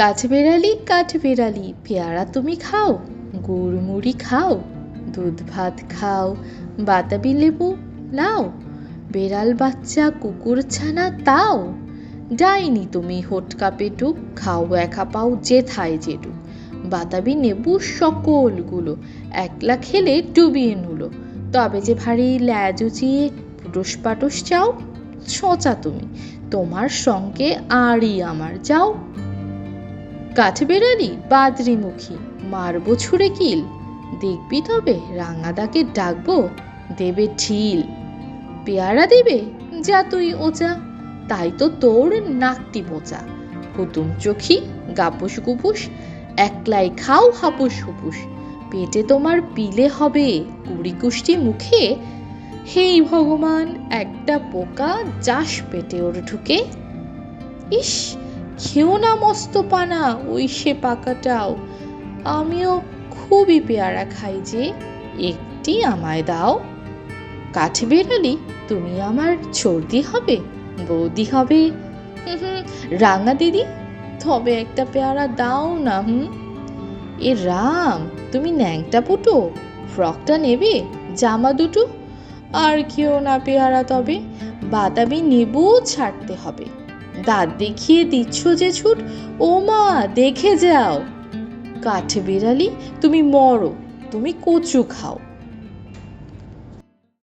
কাঠবেড়ালি কাঠবেড়ালি পেয়ারা তুমি খাও গুড় মুড়ি খাও, দুধ ভাত খাও, বাতাবি লেবু নাও, বেড়াল বাচ্চা, কুকুর ছানা তাও, ডাইনি তুমি হোটকা পেটুক খাও একা পাও যেথায় যেটুক, বাতাবি নেবু সকলগুলো, একলা খেলে ডুবিয়ে নুলো, তবে যে ভারী ল্যাজ উচিয়ে পুটুস পাটুস চাও ছোঁচা তুমি, তোমার সঙ্গে আরই আমার যাও কাঠবেড়ালি বাদরিমুখী, মারবো ছুঁড়ে কিল। দেখবি তবে রাঙাদাকে ডাকবো, দেবে ঢিল। পেয়ারা দেবে, যা তুই ওচা তাই তো তোর নাকটি বোচা কুতুম চোখি, গাপুস গুপুস, একলাই খাও হাপুস হুপুস। পেটে তোমার পিলে হবে কুড়ি কুষ্টি মুখে। হেই ভগবান, একটা পোকা যাস পেটে ওর ঢুকে। ইস খেও না মস্ত পানা, ওই সে পাকাটাও। আমিও খুবই পেয়ারা খাই যে, একটি আমায় দাও। কাঠ বেরালি তুমি আমার সর্দি হবে, বৌদি হবে। হুম রাঙা দিদি, তবে একটা পেয়ারা দাও না, হুম? এ রাম, তুমি ন্যাংটা পুটো, ফ্রকটা নেবে, জামা দুটো? আর কেউ না পেয়ারা তবে, বাদামি নেবুও ছাড়তে হবে। দাঁত দেখিয়ে দিচ্ছ যে ছুট? ও মা, দেখে যাও। কাঠ বিড়ালি তুমি মরো, তুমি কচু খাও।